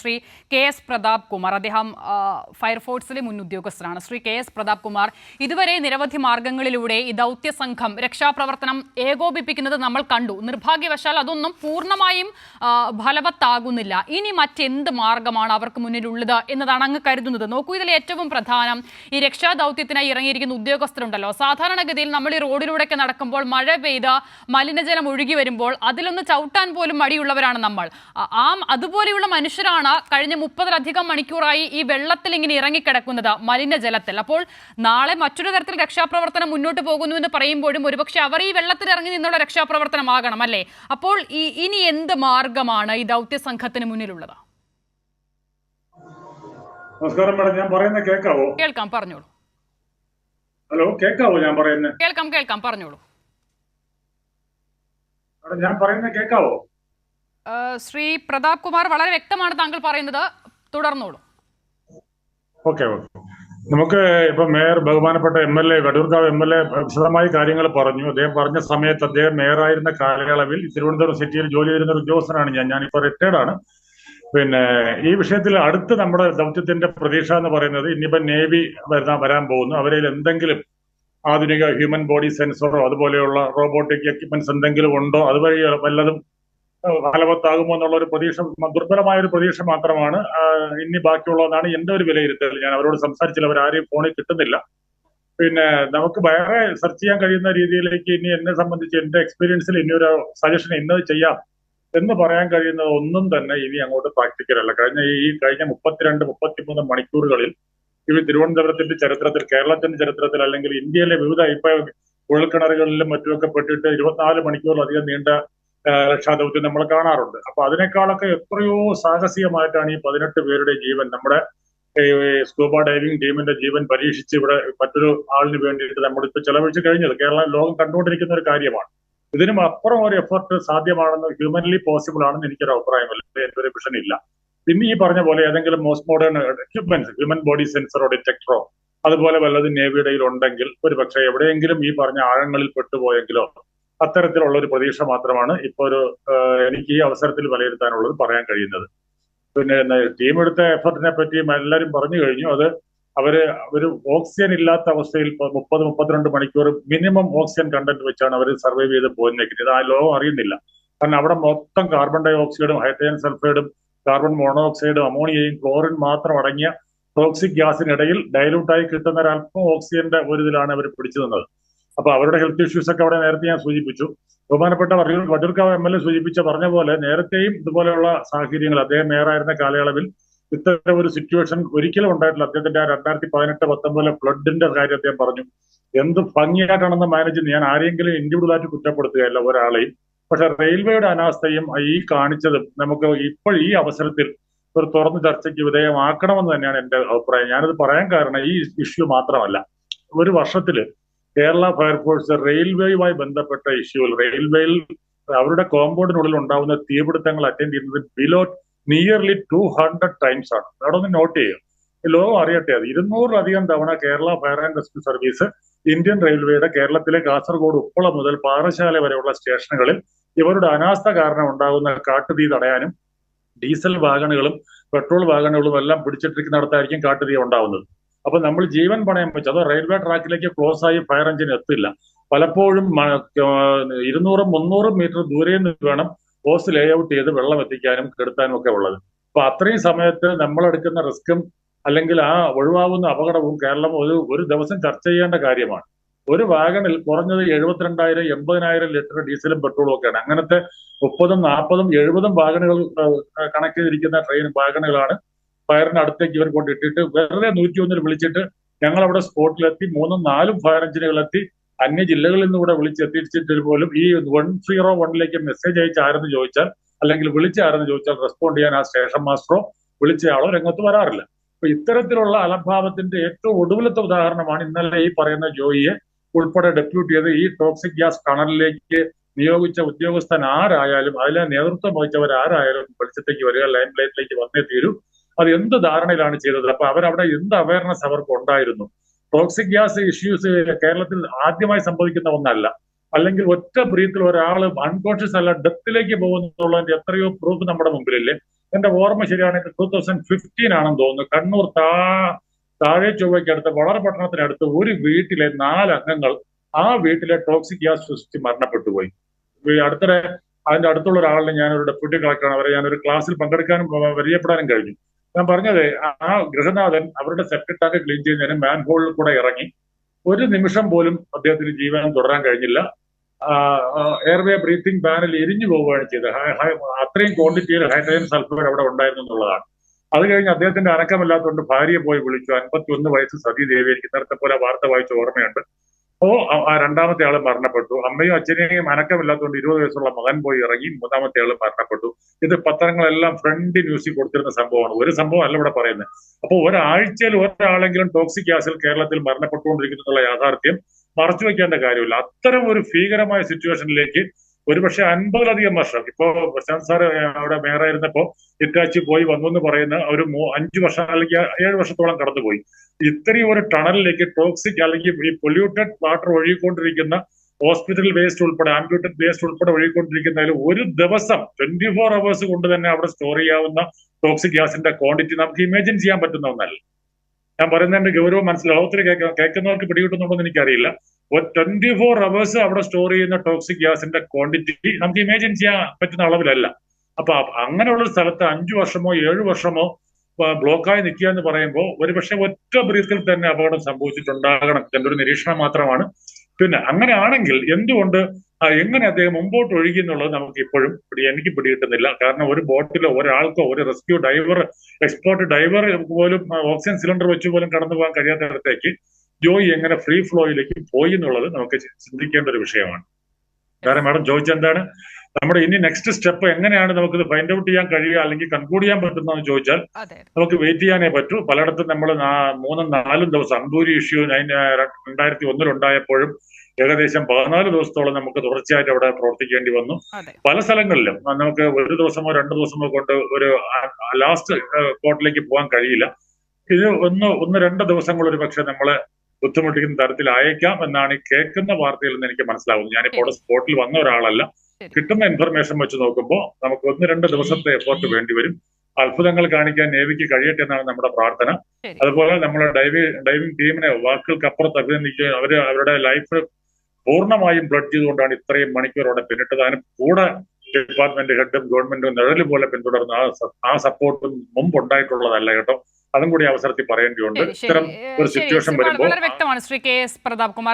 Shri K S Pratap Kumar. അദ്ദേഹം ഫയർഫോഴ്സിലെ മുൻ ഉദ്യോഗസ്ഥനാണ്. ശ്രീ കെ എസ് പ്രതാപ് കുമാർ ഇതുവരെ നിരവധി മാർഗങ്ങളിലൂടെ ഈ ദൗത്യ സംഘം രക്ഷാപ്രവർത്തനം ഏകോപിപ്പിക്കുന്നത് നമ്മൾ കണ്ടു. നിർഭാഗ്യവശാൽ അതൊന്നും പൂർണമായും ഫലവത്താകുന്നില്ല. ഇനി മറ്റെന്ത് മാർഗമാണ് അവർക്ക് മുന്നിലുള്ളത് എന്നതാണ് അങ്ങ് കരുതുന്നത്. നോക്കൂ ഇതിൽ ഏറ്റവും പ്രധാനം ഈ രക്ഷാ ദൗത്യത്തിനായി ഇറങ്ങിയിരിക്കുന്ന ഉദ്യോഗസ്ഥരുണ്ടല്ലോ. സാധാരണഗതിയിൽ നമ്മൾ ഈ റോഡിലൂടെയൊക്കെ നടക്കുമ്പോൾ മഴ പെയ്ത മലിനജലം ഒഴുകി വരുമ്പോൾ അതിലൊന്ന് ചവിട്ടാൻ പോലും മടിയുള്ളവരാണ് നമ്മൾ. ആ അതുപോലെയുള്ള മനുഷ്യരാണ് കഴിഞ്ഞ മുപ്പതിലധികം മണിക്കൂറായി ഈ വെള്ളത്തിൽ ഇങ്ങനെ ഇറങ്ങിക്കിടക്കുന്നത് മലിനജലത്തിൽ അപ്പോൾ നാളെ മറ്റൊരു തരത്തിൽ രക്ഷാപ്രവർത്തനം മുന്നോട്ട് പോകുന്നു എന്ന് പറയുമ്പോഴും ഒരുപക്ഷെ അവർ ഈ വെള്ളത്തിൽ ഇറങ്ങി നിന്നുള്ള രക്ഷാപ്രവർത്തനമാകണം അല്ലേ? അപ്പോൾ ഈ ഇനി എന്ത് മാർഗമാണ് ഈ ദൗത്യ സംഘത്തിന് മുന്നിലുള്ളത്? നമസ്കാരം മേഡം ഞാൻ പറയുന്നത് കേൾക്കാവോ? കേൾക്കാം പറഞ്ഞോളൂ. ഹലോ കേൾക്കാവോ ഞാൻ പറയുന്നത്? കേൾക്കാം കേൾക്കാം പറഞ്ഞോളൂ. ഞാൻ പറയുന്നത് കേൾക്കാവോ? ശ്രീ പ്രതാപ് കുമാർ വളരെ വ്യക്തമാണ് താങ്കൾ പറയുന്നത്. തുടർന്നോളൂ. Okay okay. നമുക്ക് ഇപ്പൊ മേയർ ബഹുമാനപ്പെട്ട M L A Vattiyoorkavu M L A വിശദമായി കാര്യങ്ങൾ പറഞ്ഞു. അദ്ദേഹം പറഞ്ഞ സമയത്ത് അദ്ദേഹം മേയറായിരുന്ന കാലയളവിൽ തിരുവനന്തപുരം സിറ്റിയിൽ ജോലി ചെയ്യുന്ന ഒരു ഉദ്യോഗസ്ഥനാണ് ഞാൻ. ഞാനിപ്പോ റിട്ടയർഡ് ആണ്. പിന്നെ ഈ വിഷയത്തിൽ അടുത്ത് നമ്മുടെ ദൗത്യത്തിന്റെ പ്രതീക്ഷ എന്ന് പറയുന്നത് ഇനിയിപ്പോ നേവി വരുന്ന വരാൻ പോകുന്നു. അവരിൽ എന്തെങ്കിലും ആധുനിക ഹ്യൂമൻ ബോഡി സെൻസറോ അതുപോലെയുള്ള റോബോട്ടിക് എക്യുപ്മെന്റ്സ് എന്തെങ്കിലും ഉണ്ടോ? അതുവഴി വല്ലതും ഫലവത്താകുമോ എന്നുള്ള ഒരു പ്രതീക്ഷ ദുർബലമായ ഒരു പ്രതീക്ഷ മാത്രമാണ്. ഇനി ബാക്കിയുള്ളതെന്നാണ് എന്റെ ഒരു വിലയിരുത്തൽ. ഞാൻ അവരോട് സംസാരിച്ചില്ല അവരാരെയും ഫോണിൽ കിട്ടുന്നില്ല. പിന്നെ നമുക്ക് വേറെ സെർച്ച് ചെയ്യാൻ കഴിയുന്ന രീതിയിലേക്ക് ഇനി എന്നെ സംബന്ധിച്ച് എന്റെ എക്സ്പീരിയൻസിൽ ഇനി ഒരു സജഷൻ ഇന്നത് ചെയ്യാം എന്ന് പറയാൻ കഴിയുന്നത് ഒന്നും തന്നെ ഇനി അങ്ങോട്ട് പ്രാക്ടിക്കൽ അല്ല. കഴിഞ്ഞ ഈ കഴിഞ്ഞ മുപ്പത്തിരണ്ട് മുപ്പത്തിമൂന്ന് മണിക്കൂറുകളിൽ ഇവ തിരുവനന്തപുരത്തിന്റെ ചരിത്രത്തിൽ കേരളത്തിന്റെ ചരിത്രത്തിൽ അല്ലെങ്കിൽ ഇന്ത്യയിലെ വിവിധ ഇപ്പൊ കുഴൽക്കിണറുകളിലും മറ്റുമൊക്കെ പെട്ടിട്ട് ഇരുപത്തിനാല് മണിക്കൂറിലധികം നീണ്ട രക്ഷാദൗത്യം നമ്മൾ കാണാറുണ്ട്. അപ്പൊ അതിനേക്കാളൊക്കെ എത്രയോ സാഹസികമായിട്ടാണ് ഈ പതിനെട്ട് പേരുടെ ജീവൻ നമ്മുടെ സ്കൂബ ഡൈവിംഗ് ടീമിന്റെ ജീവൻ പരീക്ഷിച്ച് ഇവിടെ മറ്റൊരു ആളിന് വേണ്ടിയിട്ട് നമ്മളിപ്പോ ചെലവഴിച്ച് കഴിഞ്ഞത്. കേരളം ലോകം കണ്ടുകൊണ്ടിരിക്കുന്ന ഒരു കാര്യമാണ്. ഇതിനും അപ്പുറം ഒരു എഫർട്ട് സാധ്യമാണെന്ന് ഹ്യൂമൻലി പോസിബിൾ ആണെന്ന് എനിക്കൊരു അഭിപ്രായമല്ല. എന്റെ ഒരു വിഷൻ ഇല്ല. പിന്നെ ഈ പറഞ്ഞ പോലെ ഏതെങ്കിലും most modern equipments human body സെൻസറോ ഡിറ്റക്ടറോ അതുപോലെ വല്ലതും നേവിയുടെ ഉണ്ടെങ്കിൽ ഒരു പക്ഷേ എവിടെയെങ്കിലും ഈ പറഞ്ഞ ആഴങ്ങളിൽ പെട്ടുപോയെങ്കിലോ അത്തരത്തിലുള്ള ഒരു പ്രതീക്ഷ മാത്രമാണ് ഇപ്പൊ ഒരു എനിക്ക് ഈ അവസരത്തിൽ വിലയിരുത്താനുള്ളത് പറയാൻ കഴിയുന്നത്. പിന്നെ ടീം എടുത്ത എഫർട്ടിനെ പറ്റിയും എല്ലാവരും പറഞ്ഞു കഴിഞ്ഞു. അത് അവർ ഒരു ഓക്സിജൻ ഇല്ലാത്ത അവസ്ഥയിൽ മുപ്പത് മുപ്പത്തിരണ്ട് മണിക്കൂർ മിനിമം ഓക്സിജൻ കണ്ടന്റ് വെച്ചാണ് അവർ സർവൈവ് ചെയ്ത് പോകുന്നത് ഇത് ആ ലോകം അറിയുന്നില്ല. കാരണം അവിടെ മൊത്തം കാർബൺ ഡൈ ഓക്സൈഡും ഹൈഡ്രജൻ സൾഫൈഡും കാർബൺ മോണോക്സൈഡും അമോണിയയും ക്ലോറിൻ മാത്രം അടങ്ങിയ ടോക്സിക് ഗ്യാസിനിടയിൽ ഡയലൂട്ടായി കിട്ടുന്ന ഒരു അല്പം ഓക്സിജന്റെ ഒരു ഇതിലാണ് അവർ പിടിച്ചു നിന്നത്. അപ്പൊ അവരുടെ ഹെൽത്ത് ഇഷ്യൂസ് ഒക്കെ അവിടെ നേരത്തെ ഞാൻ സൂചിപ്പിച്ചു. ബഹുമാനപ്പെട്ട Vattiyoor- Vattiyoorkavu M L A സൂചിപ്പിച്ച പറഞ്ഞ പോലെ നേരത്തെയും ഇതുപോലെയുള്ള സാഹചര്യങ്ങൾ അദ്ദേഹം മേയറായിരുന്ന കാലയളവിൽ ഇത്തരം ഒരു സിറ്റുവേഷൻ ഒരിക്കലും ഉണ്ടായിട്ടില്ല. അദ്ദേഹത്തിന്റെ ആ രണ്ടായിരത്തി പതിനെട്ട് പത്തൊമ്പതിലെ ഫ്ലഡിന്റെ കാര്യം അദ്ദേഹം പറഞ്ഞു. എന്ത് ഭംഗിയായിട്ടാണെന്ന് മാനേജ് ഞാൻ ആരെങ്കിലും ഇൻഡിവിജ്വൽ ആയിട്ട് കുറ്റപ്പെടുത്തുകയല്ല ഒരാളെയും. പക്ഷെ റെയിൽവേയുടെ അനാസ്ഥയും ഈ കാണിച്ചതും നമുക്ക് ഇപ്പോൾ ഈ അവസരത്തിൽ ഒരു തുറന്ന ചർച്ചയ്ക്ക് വിധേയമാക്കണമെന്ന് തന്നെയാണ് എന്റെ അഭിപ്രായം. ഞാനത് പറയാൻ കാരണം ഈ ഇഷ്യൂ മാത്രമല്ല. ഒരു വർഷത്തിൽ കേരള ഫയർഫോഴ്സ് റെയിൽവേയുമായി ബന്ധപ്പെട്ട ഇഷ്യൂവിൽ റെയിൽവേയിൽ അവരുടെ കോമ്പൗണ്ടിനുള്ളിൽ ഉണ്ടാവുന്ന തീപിടുത്തങ്ങൾ അറ്റൻഡ് ചെയ്യുന്നത് below nearly two hundred times ആണ്. അവിടെ ഒന്ന് നോട്ട് ചെയ്യുക ലോകം അറിയട്ടെ അത്. ഇരുന്നൂറിലധികം തവണ Kerala fire and rescue service Indian റെയിൽവേയുടെ കേരളത്തിലെ കാസർഗോഡ് ഉപ്പള മുതൽ പാറശാല വരെയുള്ള സ്റ്റേഷനുകളിൽ ഇവരുടെ അനാസ്ഥ കാരണം ഉണ്ടാകുന്ന കാട്ടുതീ തടയാനും ഡീസൽ വാഗണുകളും പെട്രോൾ വാഗണുകളും എല്ലാം പിടിച്ചിട്ടിരിക്കുന്നിടത്തായിരിക്കും കാട്ടുതീ ഉണ്ടാവുന്നത്. അപ്പൊ നമ്മൾ ജീവൻ പണയം വെച്ച്. അത് റെയിൽവേ ട്രാക്കിലേക്ക് ക്ലോസ് ആയി ഫയർ എഞ്ചിൻ എത്തില്ല. പലപ്പോഴും ഇരുന്നൂറും മുന്നൂറും മീറ്റർ ദൂരെ നിന്ന് വേണം ഹോസ് ലേ ഔട്ട് ചെയ്ത് വെള്ളം എത്തിക്കാനും കെടുത്താനും ഒക്കെ ഉള്ളത്. അപ്പൊ അത്രയും സമയത്ത് നമ്മൾ എടുക്കുന്ന റിസ്ക്കും അല്ലെങ്കിൽ ആ ഒഴിവാകുന്ന അപകടവും കേരളം ഒരു ഒരു ദിവസം ചർച്ച ചെയ്യേണ്ട കാര്യമാണ്. ഒരു വാഗണിൽ കുറഞ്ഞത് എഴുപത്തിരണ്ടായിരം എൺപതിനായിരം ലിറ്റർ ഡീസലും പെട്രോളും ഒക്കെയാണ്. അങ്ങനത്തെ മുപ്പതും നാൽപ്പതും എഴുപതും വാഗണുകൾ കണക്ട് ചെയ്തിരിക്കുന്ന ട്രെയിൻ വാഗണുകളാണ് ഫയറിന് അടുത്തേക്ക് ഇവർ കൊണ്ടിട്ടിട്ട് വെറുതെ നൂറ്റി ഒന്നിൽ വിളിച്ചിട്ട് ഞങ്ങൾ അവിടെ സ്പോട്ടിലെത്തി മൂന്നും നാലും ഫയർ എഞ്ചിനുകളെത്തി അന്യ ജില്ലകളിൽ നിന്ന് കൂടെ വിളിച്ചെത്തിച്ചിട്ട് പോലും ഈ വൺ സീറോ വണ്ണിലേക്ക് മെസ്സേജ് അയച്ച് ആരെന്ന് ചോദിച്ചാൽ അല്ലെങ്കിൽ വിളിച്ചാരെന്ന് ചോദിച്ചാൽ റെസ്പോണ്ട് ചെയ്യാൻ ആ സ്റ്റേഷൻ മാസ്റ്ററോ വിളിച്ചയാളോ രംഗത്ത് വരാറില്ല. അപ്പൊ ഇത്തരത്തിലുള്ള അലംഭാവത്തിന്റെ ഏറ്റവും ഒടുവിലത്തെ ഉദാഹരണമാണ് ഇന്നലെ ഈ പറയുന്ന ജോയിയെ ഉൾപ്പെടെ ഡെപ്യൂട്ടി ചെയ്ത് ഈ ടോക്സിക് ഗ്യാസ് ടണലിലേക്ക് നിയോഗിച്ച ഉദ്യോഗസ്ഥൻ ആരായാലും അതിലെ നേതൃത്വം വഹിച്ചവർ ആരായാലും വെളിച്ചത്തേക്ക് വരിക ലൈം ലൈറ്റിലേക്ക് വന്നേ തീരൂ. അത് എന്ത് ധാരണയിലാണ് ചെയ്തത്? അപ്പൊ അവരവിടെ എന്ത് അവയർനെസ് അവർക്ക് ഉണ്ടായിരുന്നു? ടോക്സിക് ഗ്യാസ് ഇഷ്യൂസ് കേരളത്തിൽ ആദ്യമായി സംഭവിക്കുന്ന ഒന്നല്ല. അല്ലെങ്കിൽ ഒറ്റ ബ്രീത്തിൽ ഒരാൾ അൺകോൺഷ്യസ് അല്ല ഡെത്തിലേക്ക് പോകുന്നുള്ളതിന്റെ എത്രയോ പ്രൂഫ് നമ്മുടെ മുമ്പിലില്ലേ? എന്റെ ഓർമ്മ ശരിയാണെങ്കിൽ ടൂ തൗസൻഡ് ഫിഫ്റ്റീൻ ആണെന്ന് തോന്നുന്നു. കണ്ണൂർ താ താഴെ ചൊവ്വയ്ക്കടുത്ത് വളർപട്ടണത്തിനടുത്ത് ഒരു വീട്ടിലെ നാല് അംഗങ്ങൾ ആ വീട്ടിലെ ടോക്സിക് ഗ്യാസ് ശ്വസിച്ച് മരണപ്പെട്ടു പോയി. അടുത്തിടെ അതിന്റെ അടുത്തുള്ള ഒരാളിനെ ഞാൻ ഒരു ഡെപ്യൂട്ടി കളക്ടറാണ് അവരെ ഞാൻ ഒരു ക്ലാസ്സിൽ പങ്കെടുക്കാനും പരിചയപ്പെടാനും കഴിഞ്ഞു. ഞാൻ പറഞ്ഞത് ആ ഗൃഹനാഥൻ അവരുടെ സെപ്റ്റിക് ടാങ്ക് ക്ലീൻ ചെയ്യുന്നതിന് മാൻ ഹോളിൽ കൂടെ ഇറങ്ങി. ഒരു നിമിഷം പോലും അദ്ദേഹത്തിന് ജീവനം തുടരാൻ കഴിഞ്ഞില്ല. എയർവേ ബ്രീത്തിങ് പാനൽ എരിഞ്ഞു പോവുകയാണ് ചെയ്തത്. അത്രയും ക്വാണ്ടിറ്റിയിൽ ഹൈഡ്രജൻ സൾഫർ അവിടെ ഉണ്ടായിരുന്നു എന്നുള്ളതാണ്. അത് കഴിഞ്ഞ് അദ്ദേഹത്തിന്റെ അനക്കമില്ലാത്തതുകൊണ്ട് ഭാര്യയെ പോയി വിളിച്ചു. അൻപത്തി ഒന്ന് വയസ്സ് സതി ദേവി എനിക്ക് നേരത്തെ പോലെ വാർത്ത വായിച്ച ഓർമ്മയുണ്ട്. ഓ ആ- രണ്ടാമത്തെ ആൾ മരണപ്പെട്ടു. അമ്മയും അച്ഛനെയും അനക്കമില്ലാത്തതുകൊണ്ട് ഇരുപത് വയസ്സുള്ള മകൻ പോയി ഇറങ്ങി മൂന്നാമത്തെ ആൾ മരണപ്പെട്ടു. ഇത് പത്രങ്ങളെല്ലാം ഫ്രണ്ട് ന്യൂസിൽ കൊടുത്തിരുന്ന സംഭവമാണ്. ഒരു സംഭവം അല്ല ഇവിടെ പറയുന്നത്. അപ്പോൾ ഒരാഴ്ചയിൽ ഒരാളെങ്കിലും ടോക്സിക് ഗ്യാസിൽ കേരളത്തിൽ മരണപ്പെട്ടുകൊണ്ടിരിക്കുന്നുള്ള യാഥാർത്ഥ്യം മറച്ചു വെക്കേണ്ട കാര്യമില്ല. അത്തരം ഒരു ഭീകരമായ സിറ്റുവേഷനിലേക്ക് ഒരുപക്ഷെ അൻപതിലധികം വർഷം. ഇപ്പോ പ്രശാന്ത് സാർ അവിടെ മേയറായിരുന്നപ്പോ ഇറ്റാച്ചി പോയി വന്നു എന്ന് പറയുന്ന ഒരു അഞ്ചു വർഷം അല്ലെങ്കിൽ ഏഴ് വർഷത്തോളം കടന്നുപോയി. ഇത്രയും ഒരു ടണലിലേക്ക് ടോക്സിക് അല്ലെങ്കിൽ ഈ പൊല്യൂട്ടഡ് വാട്ടർ ഒഴുകിക്കൊണ്ടിരിക്കുന്ന ഹോസ്പിറ്റൽ വേസ്റ്റ് ഉൾപ്പെടെ ആംബ്യൂട്ടഡ് വേസ്റ്റ് ഉൾപ്പെടെ ഒഴുകിക്കൊണ്ടിരിക്കുന്നതിൽ ഒരു ദിവസം ട്വന്റി ഫോർ അവേഴ്സ് കൊണ്ട് തന്നെ അവിടെ സ്റ്റോർ ചെയ്യാവുന്ന ടോക്സിക് ഗ്യാസിന്റെ ക്വാണ്ടിറ്റി നമുക്ക് ഇമാജിൻ ചെയ്യാൻ പറ്റുന്ന ഒന്നല്ല. ഞാൻ പറയുന്നതിന്റെ ഗൗരവം മനസ്സിലാവും ഒത്തിരി കേൾക്ക കേൾക്കുന്നവർക്ക് പിടികിട്ടുന്നുണ്ടോ എന്ന് എനിക്കറിയില്ല. ട്വന്റി ഫോർ അവേഴ്സ് അവിടെ സ്റ്റോർ ചെയ്യുന്ന ടോക്സിക് ഗ്യാസിന്റെ ക്വാണ്ടിറ്റി നമുക്ക് ഇമാജിൻ ചെയ്യാൻ പറ്റുന്ന അളവിലല്ല. അപ്പൊ അങ്ങനെയുള്ള സ്ഥലത്ത് അഞ്ചു വർഷമോ ഏഴ് വർഷമോ ബ്ലോക്കായി നിൽക്കുക എന്ന് പറയുമ്പോൾ ഒരുപക്ഷെ ഒറ്റ ബ്രീത്തിൽ തന്നെ അപകടം സംഭവിച്ചിട്ടുണ്ടാകണം എന്റെ ഒരു നിരീക്ഷണം മാത്രമാണ്. പിന്നെ അങ്ങനെയാണെങ്കിൽ എന്തുകൊണ്ട് എങ്ങനെ അദ്ദേഹം മുമ്പോട്ട് ഒഴുകി എന്നുള്ളത് നമുക്ക് ഇപ്പോഴും പിടി- എനിക്ക് പിടികിട്ടുന്നില്ല. കാരണം ഒരു ബോട്ടിലോ ഒരാൾക്കോ ഒരു റെസ്ക്യൂ ഡൈവർ എക്സ്പോർട്ട് ഡൈവർ പോലും ഓക്സിജൻ സിലിണ്ടർ വെച്ച് പോലും കടന്നു പോകാൻ കഴിയാത്തടത്തേക്ക് ജോയി എങ്ങനെ ഫ്രീ ഫ്ലോയിലേക്ക് പോയി എന്നുള്ളത് നമുക്ക് ചിന്തിക്കേണ്ട ഒരു വിഷയമാണ്. കാരണം മാഡം ചോദിച്ചെന്താണ്? നമ്മുടെ ഇനി നെക്സ്റ്റ് സ്റ്റെപ്പ് എങ്ങനെയാണ് നമുക്ക് ഇത് ഫൈൻഡ് ഔട്ട് ചെയ്യാൻ കഴിയുക അല്ലെങ്കിൽ കൺക്ലൂഡ് ചെയ്യാൻ പറ്റുന്നതെന്ന് ചോദിച്ചാൽ നമുക്ക് വെയിറ്റ് ചെയ്യാനേ പറ്റൂ. പലയിടത്തും നമ്മൾ മൂന്നും നാലും ദിവസം അമ്പൂരി ഇഷ്യൂ രണ്ടായിരത്തി ഒന്നിലുണ്ടായപ്പോഴും ഏകദേശം പതിനാല് ദിവസത്തോളം നമുക്ക് തുടർച്ചയായിട്ട് അവിടെ പ്രവർത്തിക്കേണ്ടി വന്നു. പല സ്ഥലങ്ങളിലും നമുക്ക് ഒരു ദിവസമോ രണ്ടു ദിവസമോ കൊണ്ട് ഒരു ലാസ്റ്റ് കോർട്ടിലേക്ക് പോകാൻ കഴിയില്ല. ഇത് ഒന്ന് ഒന്ന് രണ്ട് ദിവസങ്ങൾ ഒരു പക്ഷെ നമ്മളെ ബുദ്ധിമുട്ടിക്കുന്ന തരത്തിൽ അയക്കാം എന്നാണ് ഈ കേൾക്കുന്ന വാർത്തയിൽ നിന്ന് എനിക്ക് മനസ്സിലാവുന്നത്. ഞാനിപ്പോൾ അവിടെ സ്പോട്ടിൽ വന്ന ഒരാളല്ല. കിട്ടുന്ന ഇൻഫർമേഷൻ വെച്ച് നോക്കുമ്പോൾ നമുക്ക് ഒന്ന് രണ്ട് ദിവസത്തെ എഫേർട്ട് വേണ്ടിവരും അത്ഭുതങ്ങൾ കാണിക്കാൻ നേവിക്ക് കഴിയട്ടെ എന്നാണ് നമ്മുടെ പ്രാർത്ഥന. അതുപോലെ നമ്മുടെ ഡൈവിംഗ് ഡൈവിംഗ് ടീമിനെ വാക്കുകൾക്കപ്പുറത്ത് അഭിനന്ദിക്കുക അവർ അവരുടെ ലൈഫ് പൂർണമായും ബ്ലഡ് ചെയ്തുകൊണ്ടാണ് ഇത്രയും മണിക്കൂർ അവിടെ പിന്നിട്ടത്. അതിന് കൂടെ ഡിപ്പാർട്ട്മെന്റ് ഹെഡും ഗവൺമെന്റും നിഴൽ പോലെ പിന്തുടർന്ന് ആ സപ്പോർട്ടും മുമ്പ് ഉണ്ടായിട്ടുള്ളതല്ല കേട്ടോ. അതും കൂടി അവസരത്തിൽ പറയേണ്ടിയുണ്ട്. ഇത്തരം ഒരു സിറ്റുവേഷൻ വരുമ്പോൾ വളരെ വ്യക്തമാണ് ശ്രീ കെ എസ് പ്രതാപ് കുമാർ